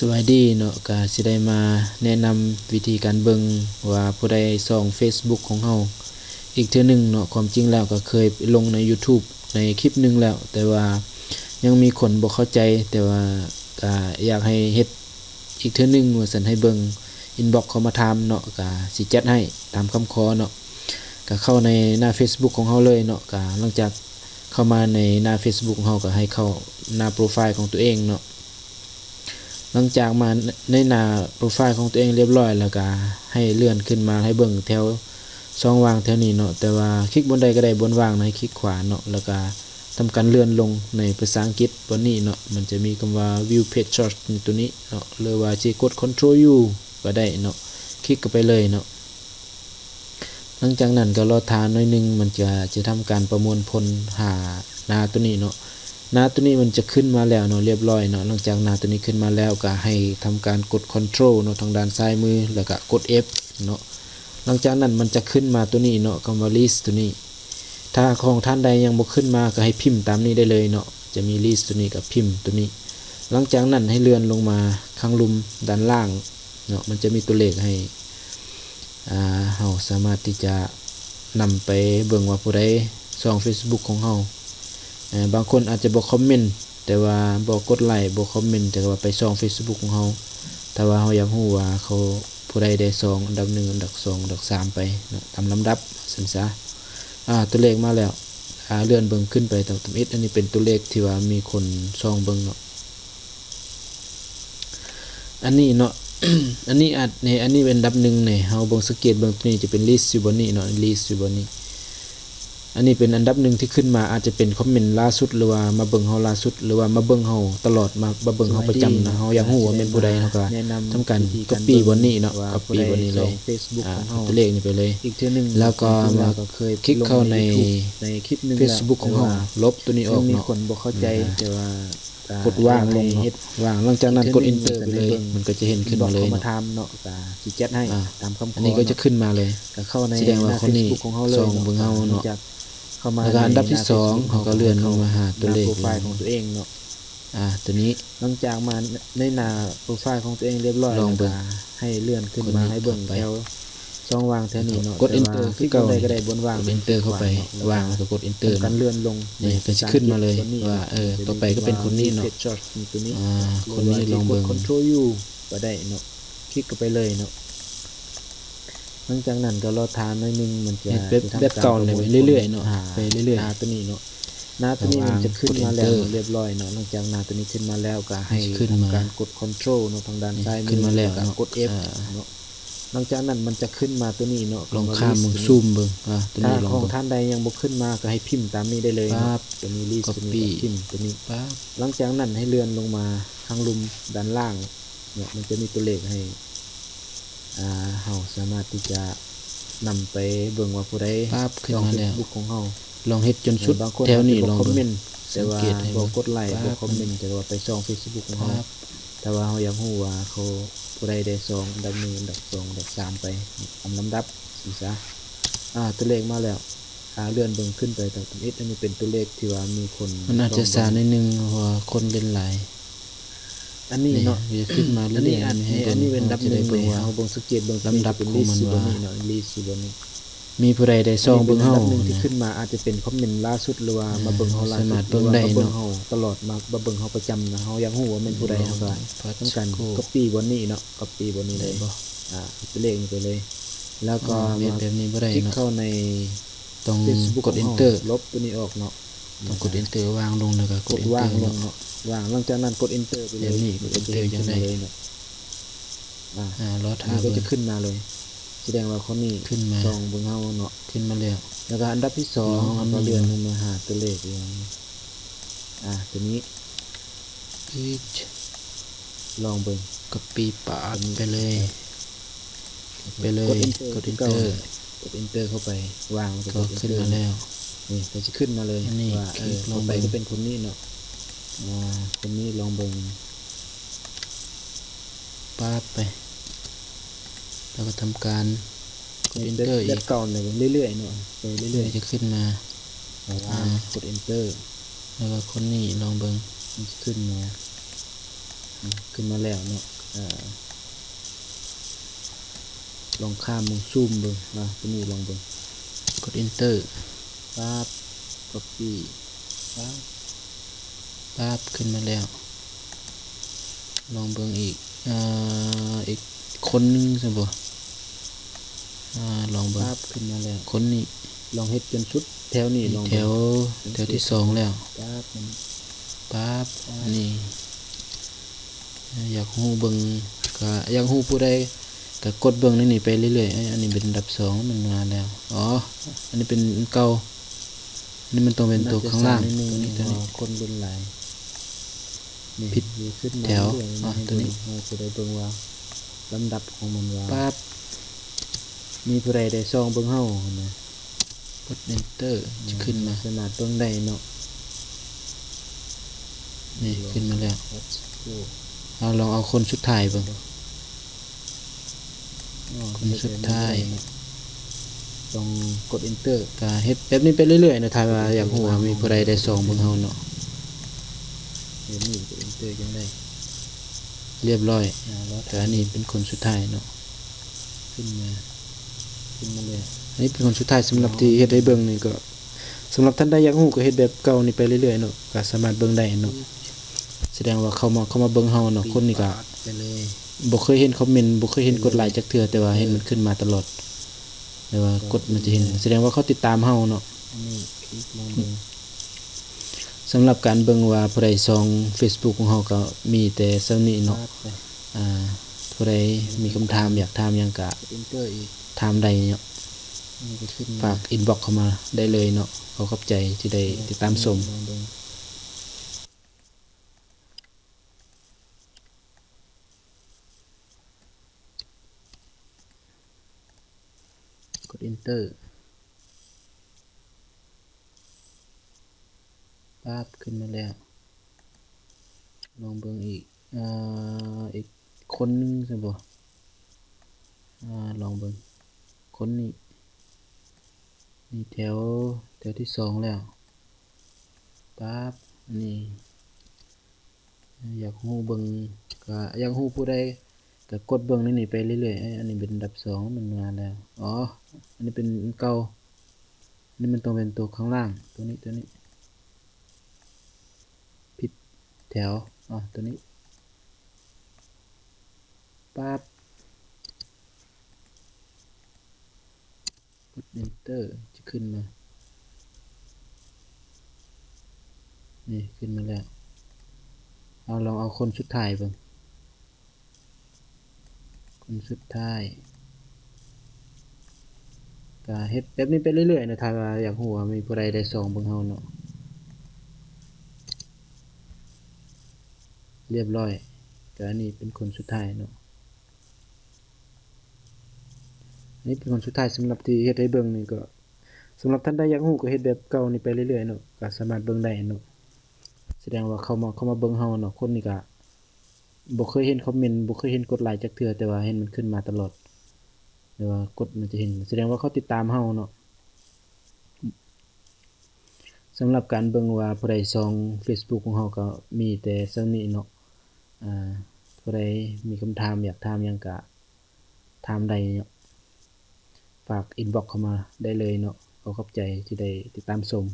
สวัสดีเนาะก็สิได้มาแนะนำวิธีการเบิ่งว่าผู้ใดส่อง Facebook ของเฮาอีกเทื่อนึงเนาะความจริงแล้วก็เคยลงใน YouTube ในคลิปหนึงแล้ว แต่ว่ายังมีคนบ่เข้าใจ แต่ว่าก็อยากให้เฮ็ดอีกเทื่อนึงว่าซั่นให้เบิ่ง inbox เข้ามาถามเนาะก็สิจัดให้ตามคำขอเนาะก็เข้าในหน้า Facebook ของเฮาเลยเนาะก็หลังจากเข้ามาในหน้า Facebook ของเฮาก็ให้เข้าหน้าโปรไฟล์ของตัวเองเนาะ หลังจากมาในหน้าโปรไฟล์ของตัวเองเรียบร้อยแล้วก็ให้เลื่อนขึ้นมาให้เบิ่งแถวช่องว่างแถวนี้เนาะแต่ว่าคลิกบนใดก็ได้บนว่างนะให้คลิกขวาเนาะแล้วก็ทำการเลื่อนลงในภาษาอังกฤษบนนี้เนาะมันจะมีคำว่า view page short ตัวนี้เนาะหรือว่าจะกด control u ก็ได้เนาะคลิกเข้าไปเลยเนาะหลังจากนั้นก็รอทานหน่อยหนึงมันจะจะทำการประมวลผลหาหน้าตัวนี้เนาะ หน้าตัวนี้มันจะขึ้นมาแล้วเนาะเรียบร้อยเนาะหลังจากหน้าตัวนี้ขึ้นมาแล้วก็ให้ทำการกด Control เนาะทางด้านซ้ายมือแล้วก็กด F เนาะหลังจากนั้นมันจะขึ้นมาตัวนี้เนาะคำว่า list ตัวนี้ ถ้าของท่านใดยังบ่ขึ้นมาก็ให้พิมพ์ตามนี้ได้เลยเนาะจะมี list ตัวนี้กับพิมพ์ตัวนี้ หลังจากนั้นให้เลื่อนลงมาข้างลุมด้านล่างเนาะมันจะมีตัวเลขให้อ่าเฮาสามารถที่จะนำไปเบิ่งว่าผู้ใดส่อง Facebook ของเฮา บางคนอาจจะบอกคอมเมนต์แต่ว่าบอกกดไลค์บอกคอมเมนต์แต่ว่าไปส่อง Facebook ของเขาแต่ว่าเขาอยากรู้ว่าเขาผู้ใดได้สองอันดับหนึ่งอันดับสองอันดับสามไปตามลำดับสันซะอ่าตัวเลขมาแล้วอ่าเลื่อนเบิ่งขึ้นไปตามตามอิดอันนี้เป็นตัวเลขที่ว่ามีคนส่องเบิ่งเนาะอันนี้เนาะอันนี้อาจนี่อันนี้เป็นดับหนึ่งเนี่ยเฮาเบิ่งสังเกตเบิ่งตัวนี้จะเป็นลิสต์อยู่บนนี้เนาะลิสต์อยู่บนนี้ อันนี้เป็นอันดับหนึ่งที่ขึ้นมาอาจจะเป็นคอมเมนต์ล่าสุดหรือว่ามาเบิ่งเฮาล่าสุดหรือว่ามาเบิ่งเฮาตลอดมามาเบิ่งเฮาประจำนะเฮาอยากฮู้ว่าเป็นผู้ใดเฮาก็แนะนำทำการวิธี copy บนนี้เนาะว่า copy บนนี้เลยเฟซบุ๊กอ่าของเฮาตัวเลขนี่ไปเลยอีกเทื่อหนึงแล้วก็จริงๆมาก็เคยคลิกเข้าในลง YouTube ในคลิปหนึง Facebook ของเฮาลบตัวนี้อยัอกงมีเนาะคนบ่เข้าใจอืมแต่ว่าก็กดว่างลงให้เนาะเฮ็ดว่างหลังจากนั้นกดเทื่อหนึ่ง enter ไปเลยจะได้เบิ่งมันก็จะเห็นขึ้นบอกมาเลยเข้ามาเนาะถามเนาะก็สิจัดให้อ่าตามคำขออันนี้ก็จะเาขึ้นมาเลยก็เข้าในแสดงว่าหน้คนนี้ Facebook ของเฮาเลยส่องเบิ่งเฮาเนาะจาก เข้ามาแล้วก็อันดับที่ใหาสอง Facebook เขาก็เลื่อนลงมาหาตัวเลขหน้โปรไฟล์ของตัวเองเนาะอ่าตัวนี้หลังจากมาในหน้าโปรไฟล์ของตัวเองเรียบร้อยลองเบิ่งแล้วก็ให้เลื่อนขึ้นกดมานี้ให้เบิ่งเข้าไปแถวช่องว่างแถวนี้เนาะกดแต่ว่า enter คลิกคือเก่าบนใดก็ได้บนว่างกด enter เข้าไปวางแล้วก็กด enter ทำการเนาะเลื่อนลงนี่ก็จะขึ้นมาเลยว่าเออต่อไปก็เป็นคนนี้เนาะเพจช็อตตัวนี้อ่าคนนี้ลองเบิ่งคอนโทรลยูก็ได้เนาะคลิกเข้าไปเลยเนาะ หลังจากนั้นก็รอทานหน่อยหนึงมันจะเฮ็ดแบบจะทำแบบเก่าเลยไปเรื่อยๆเนาะหไปเรื่อยๆหน้าตัวนี้เนาะหน้าตัวนี้ระวังมันจะขึ้นมาแล้วกด enter เรียบร้อยเนาะหลังจากหน้าตัวนี้ขึ้นมาแล้วก็ให้ขึ้นมาทำการกดคอนโทรลเนาะทางด้านซ้ายมือขึ้นมาแล้วก็เนาะกด F อ่า เนาะหลังจากนั้นมันจะขึ้นมาตัวนี้เนาะลองข้ามมึงซูมเบิ่งอ่าตัวถ้านี้ลองของเบิ่ง ท่านใดยังบ่ขึ้นมาก็ให้พิมพ์ตามนี้ได้เลยปั๊เนาะบตัวนี้ลิสต์ตัวนี้ copy ก็พิมพ์ตัวนี้ ปั๊บ หลังจากนั้นให้เลื่อนลงมาข้างลุมด้านล่างเนี่ยมันจะมีตัวเลขให้ อ่าเฮาสามารถที่จะนำไปเบิ่งว่าผู้ใดปั๊บขึ้นช่องมาแล้ว Facebook ของเฮาลองเฮ็ดจนสุดบางคนแถวนี้อาจจะลองบ่คอมเบิ่เมงนต์แต่ว่าสังเกตให้บ่เบิ่งกดไลค์ปั๊บ่บคอมเมนต์แต่ว่าไปช่อง Facebook ของเฮาปั๊บแต่ว่าเฮาอยากรู้ว่าเขาผู้ใดได้สองอันดับหนึ่งอันดับสองอันดับสามไปตามลำดับสิซะอ่าตัวเลขมาแล้วอ่าเลื่อนเบิ่งขึ้นไปตามอิดอันนี้เป็นตัวเลขที่ว่ามีคนมันอาจจะส่สางเบิ่งนิดนึงเพราะว่าคนเล่นหลาย อันนี้นี่เนาะจะขึ้นมาอันเรื่นี้อยอันๆให้นี้เบิ่อันงนี้เป็นดับจะหได้นึ่งเบิ่งเลยว่าเอาเบิ่งสังเกตเบิ่งลำดับเป็นของลิสมันต์อยู่บนว่านี้เนาะลิสต์อยู่บนนี้มีผู้ใดได้ซองเบิ่งเฮาอันนี้ป็นอันดับหนึ่งที่นะขึ้นมาอาจจะเป็นคอมเมนต์ล่าสุดหรือว่ามาเบิ่งเฮาล่าสุดสามารถเบิ่งได้หรือว่ามาเบิ่งเนาะเฮาตลอดมามาเบิ่งเฮาประจำนะเฮาอยากรู้ว่าแม่นผู้ใดเฮาก็พัดต้องการสัครู่ copy บนนี้เนาะ copy บนนี้เลได้ยบ่อ่าตัวเลขนี้ไปเลย แล้วก็อ่าเฮ็ดมาแบบนี้บ่ได้คลิกเนาะเข้าในต้อง Facebook กดของ enter เฮาลบตัวนี้ออกเนาะ ต้องกด enter วางลงแล้วก็กกดดว่าง enter ลงเนาะเนาะว่างหลังจากนั้นกด enter ไปเลยเดี๋ยวนี้กดมันจะ enter ขึ้นจังได๋มาเลยเนาะอ่าอ่ารออันท่านี้ก็เบิ่งจะขึ้นมาเลย แสดงว่าคนนี้ขึ้นมาซองเบิ่งเฮาเนาะขึ้นมาแล้วแล้วก็อันดับที่สองลองอันนี้ก็เลื่อนลงมาหาตัวเลขเองอ่าตัวนี้อึ๊ดลองเบิ่งก็ปีปาดไปเลย ไปเลยกด enter กดที่เก่า enter กด enter เข้าไปวางแล้วก็กดขึ้น enter มาแล้ว นี่ก็จะขึ้นมาเลยอันนี้ว่าเออคลิกลต่งอไปเบิ่งก็เป็นคนนี้เนาะอ่าคนนี้ลองเบิ่งปั๊บไปแล้วก็ทำการกดเ enter อีเด็กดเก่าเลยเรื่อยๆเนาะไปเรื่เรื่ออยยจะขึ้นมาๆอ่าอ่ากด enter แล้วก็คนนี้ลองเบิ่งมันจะขึ้นมาหอืมขึ้นมาแล้วเนาะอ่าลองข้ามลองซูมเบิ่งนะตัวนี้ลองเบิ่งกด enter ปั๊บ copy ปั๊บปั๊บขึ้นมาแล้ว ลองเบิ่งอีกอ่าอีกคนหนึงซั่นบ่อ่าลองเบิ่งปั๊บขึ้นมาแล้ว คนนี้ลองเฮ็ดจนสุดแถวนี้ลองแถเบิ่งวแถวที่สองแล้วปั๊บมันปั๊บนี่อยากฮู้เบิ่งก็อยากฮู้ผู้ใดก็กดเบิ่งในนี่ไปเรื่อยๆเอ้ยอันนี้เป็นอันดับสองมันมาแล้ว อ๋อ อันนี้เป็นอันเก่าอั นนี้มันต้องเป็นตัวข้างล่างนิดนึงตัวนี้ตัวนี้อ๋อคนเป็นหลายนี่ผิดมีขึ้นมาแถวเรื่อยๆอ๋อให้ตัวนี้เบิ่งเราจะได้เบิ่งว่าลำดับของมันว่าปั๊บมีผู้ใดได้ซองเบิ่งเฮานะกด enter จะขึ้นมาขนาดเบิ่งได้เนาะนี่ขึ้นมาแล้วโอ้เอาลองเอาคนสุดท้ายเบิ่งอ๋อคนสุดท้าย ต้องกด enter ก็เฮ็ดแบบนี้ไปเรื่อยๆนะถ้าว่าอยากฮู้ว่ามีผู้ใดได้ซองเบิ่งเฮาเนาะเดี๋ยวนี้กด enter จังได้เรียบร้อยอ่าแล้วแต่อันนี้เป็นคนสุดท้ายเนาะขึ้นมาขึ้นมาเลยอันนี้เป็นคนสุดท้ายสำหรับที่เฮ็ดให้เบิ่งนี่ก็สำหรับท่านใดอยากฮู้ก็เฮ็ดแบบเก่านี่ไปเรื่อยๆเนาะก็สามารถเบิ่งได้เนาะแสดงว่าเขามาเขามาเบิ่งเฮาเนาะคนนี้ก็ไปเลยบ่เคยเห็นคอมเมนต์บ่เคยเห็นกดไลค์จักเทื่อแต่ว่าเห็นมันขึ้นมาตลอด แต่ว่ากดมันจะเห็น แสดงว่าเขาติดตามเฮาเนาะสำหรับการเบิ่งว่าผู้ใดซอง Facebook ของเฮาก็มีแต่เท่านี้เนาะปั๊บไปอ่าผู้ใดมีคำถามอยากถามหยังก็ถามได้เนาะฝากอินบ็อกเข้ามาได้เลยเนาะขอขอบใจที่ได้ติดตามชม ลองเบิ่งกด enter ปั๊บขึ้นมาแล้ว ลองเบิ่งอีกอ่าอีกคนนึงซั่นบ่อ่าลองเบิ่งคนนี้นี่แถวแถวที่สองแล้วปั๊บนี่อยากฮู้เบิ่งก็อยากฮู้ผู้ใด ก็กดเบิ่งในนี่ไปเรื่อยๆเอ้ยอันนี้เป็นดับสองมันมาแล้ว อ๋อ อันนี้เป็นเก่าอันนี้มันต้องเป็นตัวข้างล่าง ตัวนี้ตัวนี้ ผิดแถว อ๋อ ตัวนี้ปั๊บกด enter จะขึ้นมา นี่ ขึ้นมาแล้ว เอาลองเอาคนสุดท้ายบิ่ง คนสุดท้ายก็เฮ็ดแบบนี้ไปเรื่อยๆนะถ้าว่าอยากฮู้ว่มีผู้ใดได้ซองเบิ่งเฮาเนาะเรียบร้อยแต่อันนี้เป็นคนสุดท้ายเนาะนนี้เป็นคนสุดท้ายสำหรับที่เฮ็ดให้เบิ่งนี่ก็สำหรับท่านใดอยากฮู้ก็เฮ็ดแบบเก่านี่ไปเรื่อยๆเนาะก็สามารถเบิ่งได้เนาะแสดงว่าเขามาเขามาเบิ่งเฮาเนาะคนนี่ก็ บ่เคยเห็นคอมเมนต์บ่เคยเห็นกดไลค์จักเทื่อแต่ว่าเห็นมันขึ้นมาตลอดแต่ว่ากดมันจะเห็น แสดงว่าเขาติดตามเฮาเนาะสำหรับการเบิ่งว่าผู้ใดซอง Facebook ของเฮาก็มีแต่เท่านี้เนาะอ่าผู้ใดมีคำถามอยากถามหยังก็ถามได้เนาะฝากอินบ็อกเข้ามาได้เลยเนาะขอขอบใจที่ได้ติดตามชม